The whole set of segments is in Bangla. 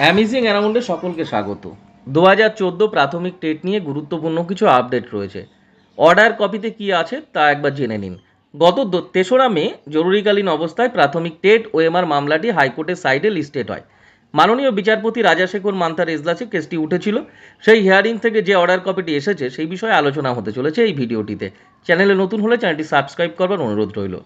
অ্যামেজিং অ্যারাউন্ডে সকলকে স্বাগত। দু হাজার চোদ্দ প্রাথমিক টেট নিয়ে গুরুত্বপূর্ণ কিছু আপডেট রয়েছে। অর্ডার কপিতে কি আছে তা একবার জেনে নিন। গত তেসরা মে জরুরিকালীন অবস্থায় প্রাথমিক টেট ওএমআর মামলাটি হাইকোর্টের সাইডে লিস্টেড হয়। মাননীয় বিচারপতি রাজাশেখর মান্থার এজলাসে কেসটি উঠেছিল। সেই হিয়ারিং থেকে যে অর্ডার কপিটি এসেছে সেই বিষয়ে আলোচনা হতে চলেছে এই ভিডিওটিতে। চ্যানেলে নতুন হলে চ্যানেলটি সাবস্ক্রাইব করবার অনুরোধ রইল।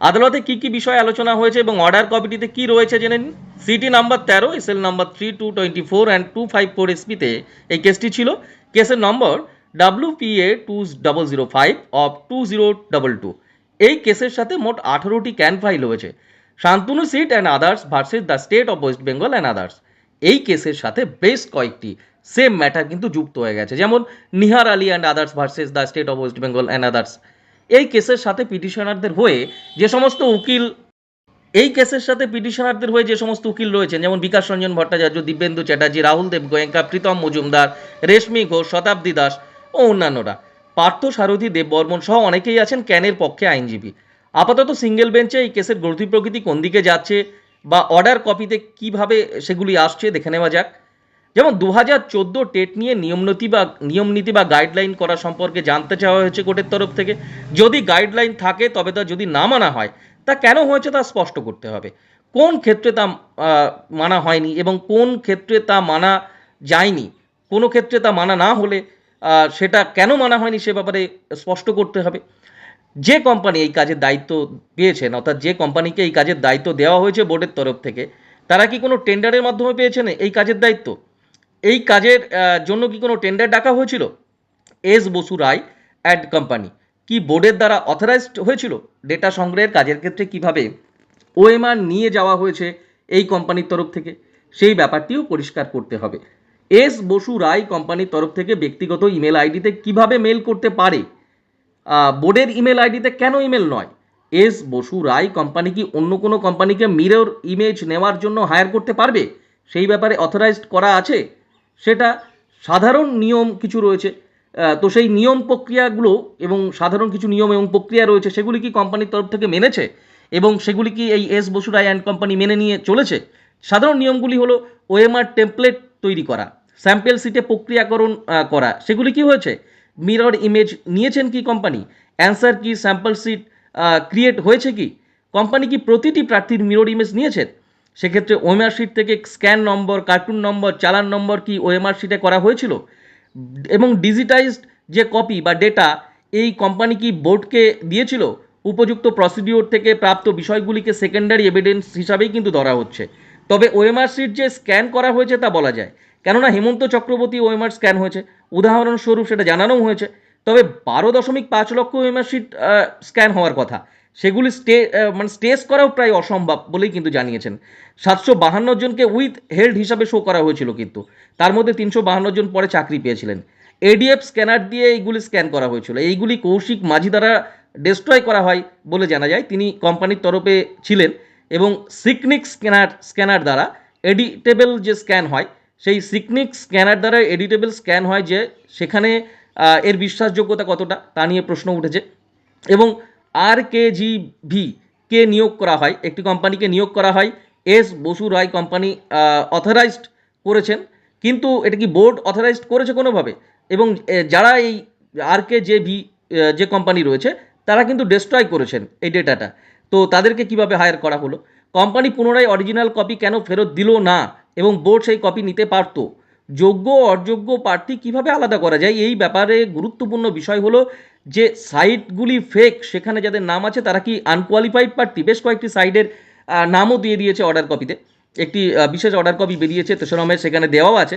আদালতে কি কি বিষয় আলোচনা হয়েছে এবং অর্ডার কপিটিতে কি রয়েছে জেনে নিন। সিটি নাম্বার তেরো, SL number three, two twenty four and two five four এসপিতে এই কেসটি ছিল। কেসের number W P A two double zero five of two zero double two. এই কেসের সাথে মোট আঠারোটি ক্যান ফাইল হয়েছে Shantanu Sit and others versus the state of West Bengal and others এই কেসের সাথে বেশ কয়েকটি সেম ম্যাটার কিন্তু যুক্ত হয়ে গেছে। যেমন Nihar Ali and others versus the state of West Bengal and others এই কেসের সাথে পিটিশনারদের হয়ে যে সমস্ত উকিল, এই কেসের সাথে পিটিশনারদের হয়ে যে সমস্ত উকিল রয়েছেন, যেমন বিকাশ রঞ্জন ভট্টাচার্য দিব্যেন্দু চ্যাটার্জি, রাহুল দেব গোয়েঙ্কা প্রীতম মজুমদার, রেশমি ঘোষ, শতাব্দী দাস ও অন্যান্যরা। পার্থ, সারথী, দেব বর্মন সহ অনেকেই আছেন ক্যানের পক্ষে আইনজীবী। আপাতত সিঙ্গেল বেঞ্চে এই কেসের গতি প্রকৃতি কোন দিকে যাচ্ছে বা অর্ডার কপিতে কীভাবে সেগুলি আসছে, দেখে নেওয়া যাক। যেমন দু হাজার চোদ্দ টেট নিয়ে নিয়মনীতি বা নিয়মনীতি বা গাইডলাইন করা সম্পর্কে জানতে চাওয়া হয়েছে কোর্টের তরফ থেকে। যদি গাইডলাইন থাকে, তবে তা যদি না মানা হয়, তা কেন হয়েছে তা স্পষ্ট করতে হবে। কোন ক্ষেত্রে তা মানা হয়নি এবং কোন ক্ষেত্রে তা মানা যায়নি? কোনো ক্ষেত্রে তা মানা না হলে সেটা কেন মানা হয়নি সে ব্যাপারে স্পষ্ট করতে হবে। যে কোম্পানি এই কাজের দায়িত্ব পেয়েছেন, অর্থাৎ যে কোম্পানিকে এই কাজের দায়িত্ব দেওয়া হয়েছে বোর্ডের তরফ থেকে, তারা কি কোনো টেন্ডারের মাধ্যমে পেয়েছেন এই কাজের দায়িত্ব? এই কাজের জন্য কি কোনো টেন্ডার ডাকা হয়েছিল? S Basu Roy and company কি বোর্ডের দ্বারা অথরাইজড হয়েছিল? ডেটা সংগ্রহের কাজের ক্ষেত্রে কীভাবে ওএমআর নিয়ে যাওয়া হয়েছে এই কোম্পানির তরফ থেকে? সেই ব্যাপারটিও পরিষ্কার করতে হবে। এস বসু রায় কোম্পানির তরফ থেকে ব্যক্তিগত ইমেল আইডিতে কীভাবে মেল করতে পারে? বোর্ডের ইমেল আইডিতে কেন ইমেল নয়? এস বসু রায় কোম্পানি কি অন্য কোনো কোম্পানিকে মিরর ইমেজ নেওয়ার জন্য হায়ার করতে পারবে? সেই ব্যাপারে অথরাইজড করা আছে? সেটা সাধারণ নিয়ম কিছু রয়েছে। তো সেই নিয়ম প্রক্রিয়াগুলো এবং সাধারণ কিছু নিয়ম এবং প্রক্রিয়া রয়েছে, সেগুলি কি কোম্পানির তরফ থেকে মেনেছে? এবং সেগুলি কি এই S Basu Roy and company মেনে নিয়ে চলেছে? সাধারণ নিয়মগুলি হলো ওএমআর টেমপ্লেট তৈরি করা স্যাম্পেল সিটে প্রক্রিয়াকরণ করা, সেগুলি কি হয়েছে? মিরর ইমেজ নিয়েছেন কি কোম্পানি? অ্যান্সার কি স্যাম্পল সিট ক্রিয়েট হয়েছে কি? কোম্পানি কি প্রতিটি প্রার্থীর মিরর ইমেজ নিয়েছেন সেক্ষেত্রে ওএমআর শিট থেকে স্ক্যান নম্বর কার্টুন নম্বর চালান নম্বর কি ওএমআর শিটে করা হয়েছিল? এবং ডিজিটাইজড যে কপি বা ডেটা এই কোম্পানি কি বোর্ডকে দিয়েছিল? উপযুক্ত প্রসিডিওর থেকে প্রাপ্ত বিষয়গুলিকে সেকেন্ডারি এভিডেন্স হিসাবেই কিন্তু ধরা হচ্ছে। তবে ওএমআর শিট যে স্ক্যান করা হয়েছে তা বলা যায়। কেননা হেমন্ত চক্রবর্তী ওএমআর স্ক্যান হয়েছে। উদাহরণস্বরূপ সেটা জানানো হয়েছে। তবে বারো দশমিক পাঁচ লক্ষ ওএমআর শিট স্ক্যান হওয়ার কথা। সেগুলি স্টে মানে স্টেজ করাও প্রায় অসম্ভব বলেই কিন্তু জানিয়েছেন। সাতশো বাহান্ন জনকে উইথ হেল্ড হিসাবে শো করা হয়েছিল কিন্তু। তার মধ্যে তিনশো বাহান্ন জন পরে চাকরি পেয়েছিলেন। এডিএফ স্ক্যানার দিয়ে এইগুলি স্ক্যান করা হয়েছিল। এইগুলি কৌশিক মাঝি দ্বারা ডিস্ট্রয় করা হয় বলে জানা যায়। তিনি কোম্পানির তরফে ছিলেন এবং সিকনিক স্ক্যানার স্ক্যানার দ্বারা এডিটেবল যে স্ক্যান হয়, সেই সিকনিক স্ক্যানার দ্বারা এডিটেবল স্ক্যান হয় যে সেখানে এর বিশ্বাসযোগ্যতা কতটা তা নিয়ে প্রশ্ন উঠেছে। এবং আর কে কে নিয়োগ করা হয়, একটি কোম্পানিকে নিয়োগ করা হয়, S Basu Roy company authorised করেছেন, কিন্তু এটা কি বোর্ড অথরাইজড করেছে কোনোভাবে? এবং যারা এই আর কে যে কোম্পানি রয়েছে, তারা কিন্তু ডিস্ট্রয় করেছেন এই ডেটাটা। তো তাদেরকে কীভাবে হায়ার করা হলো? কোম্পানি পুনরায় অরিজিনাল কপি কেন ফেরত দিল না? এবং বোর্ড সেই কপি নিতে পারতো? যোগ্য অযোগ্য প্রার্থী কীভাবে আলাদা করা যায়? এই ব্যাপারে গুরুত্বপূর্ণ বিষয় হলো যে সাইটগুলি ফেক সেখানে যাদের নাম আছে, তারা কি আনকোয়ালিফাইড প্রার্থী? বেশ কয়েকটি সাইডের নামও দিয়ে দিয়েছে অর্ডার কপিতে একটি বিশেষ অর্ডার কপি বেরিয়েছে তেসরমের সেখানে দেওয়াও আছে।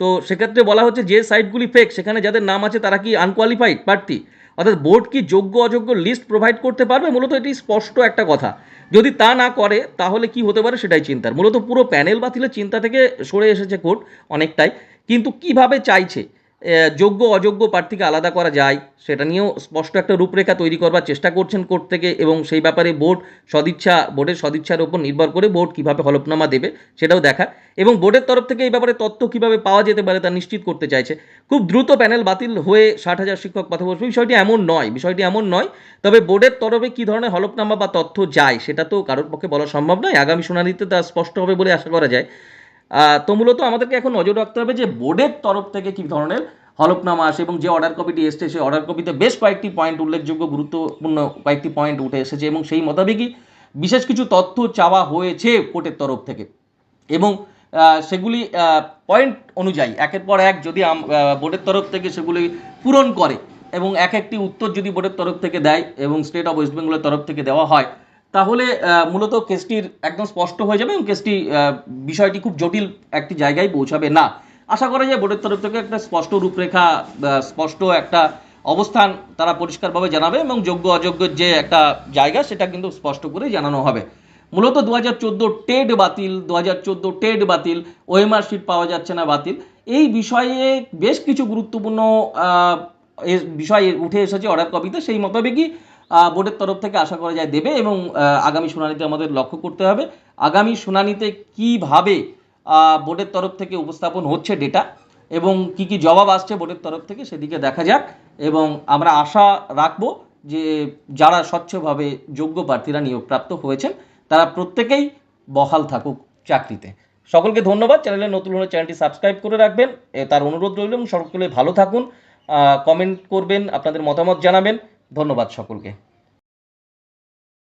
তো সেক্ষেত্রে বলা হচ্ছে, যে সাইটগুলি ফেক সেখানে যাদের নাম আছে, তারা কি আনকোয়ালিফাইড প্রার্থী? অর্থাৎ বোর্ড কি যোগ্য অযোগ্য লিস্ট প্রোভাইড করতে পারবে? মূলত এটি স্পষ্ট একটা কথা। যদি তা না করে, তাহলে কি হতে পারে সেটাই চিন্তার। মূলত পুরো প্যানেল বাতিলের চিন্তা থেকে সরে এসেছে কোর্ট অনেকটাই। কিন্তু কীভাবে চাইছে? যোগ্য, অযোগ্য প্রার্থীকে আলাদা করা যায়, সেটা নিয়েও স্পষ্ট একটা রূপরেখা তৈরি করবার চেষ্টা করছেন কোর্ট থেকে এবং সেই ব্যাপারে বোর্ড সদিচ্ছা, বোর্ডের সদিচ্ছার উপর নির্ভর করে বোর্ড কীভাবে হলফনামা দেবে সেটাও দেখা এবং বোর্ডের তরফ থেকে এই ব্যাপারে তথ্য কীভাবে পাওয়া যেতে পারে তা নিশ্চিত করতে চাইছে। খুব দ্রুত প্যানেল বাতিল হয়ে ষাট হাজার শিক্ষক পথে বসবে। বিষয়টি এমন নয়, বিষয়টি এমন নয়, তবে বোর্ডের তরফে কী ধরনের হলফনামা বা তথ্য যায় সেটা তো কারোর পক্ষে বলা সম্ভব নয়। আগামী শুনানিতে তা স্পষ্ট হবে বলে আশা করা যায়। তো মূলত আমাদেরকে এখন নজর রাখতে হবে যে বোর্ডের তরফ থেকে কী ধরনের হলফনামা আসে এবং যে অর্ডার কপিটি এসছে, সেই অর্ডার কপিতে বেশ কয়েকটি পয়েন্ট উল্লেখযোগ্য, গুরুত্বপূর্ণ কয়েকটি পয়েন্ট উঠে এসেছে এবং সেই মোতাবেকই বিশেষ কিছু তথ্য চাওয়া হয়েছে কোর্টের তরফ থেকে। এবং সেগুলি পয়েন্ট অনুযায়ী, একের পর এক যদি বোর্ডের তরফ থেকে সেগুলি পূরণ করে এবং এক একটি উত্তর যদি বোর্ডের তরফ থেকে দেয় এবং স্টেট অফ ওয়েস্ট বেঙ্গলের তরফ থেকে দেওয়া হয় তাহলে মূলত কেসটির একদম স্পষ্ট হয়ে যাবে এবং কেসটি বিষয়টি খুব জটিল একটি জায়গায় পৌঁছাবে না। আশা করা যায় বোর্ডের তরফ থেকে একটা স্পষ্ট রূপরেখা স্পষ্ট একটা অবস্থান তারা পরিষ্কারভাবে জানাবে এবং যোগ্য অযোগ্যের যে একটা জায়গা, সেটা কিন্তু স্পষ্ট করে জানানো হবে। মূলত দু হাজার চোদ্দ টেড বাতিল, দু হাজার চোদ্দ টেড বাতিল, ওএমআর শিট পাওয়া যাচ্ছে না বাতিল। এই বিষয়ে বেশ কিছু গুরুত্বপূর্ণ বিষয় উঠে এসেছে অর্ডার কপিতে। সেই মোতাবেকই বোর্ডের তরফ থেকে আশা করা যায় দেবে এবং আগামী শুনানিতে আমাদের লক্ষ্য করতে হবে। আগামী শুনানিতে কীভাবে বোর্ডের তরফ থেকে উপস্থাপন হচ্ছে ডেটা এবং কি কি জবাব আসছে বোর্ডের তরফ থেকে সেদিকে দেখা যাক এবং আমরা আশা রাখব যে যারা স্বচ্ছভাবে যোগ্য প্রার্থীরা নিয়োগপ্রাপ্ত হয়েছেন, তারা প্রত্যেকেই বহাল থাকুক চাকরিতে। সকলকে ধন্যবাদ। চ্যানেলে নতুন হলে চ্যানেলটি সাবস্ক্রাইব করে রাখবেন। তার অনুরোধ রইল এবং সকলে ভালো থাকুন। কমেন্ট করবেন, আপনাদের মতামত জানাবেন। ধন্যবাদ সকলকে।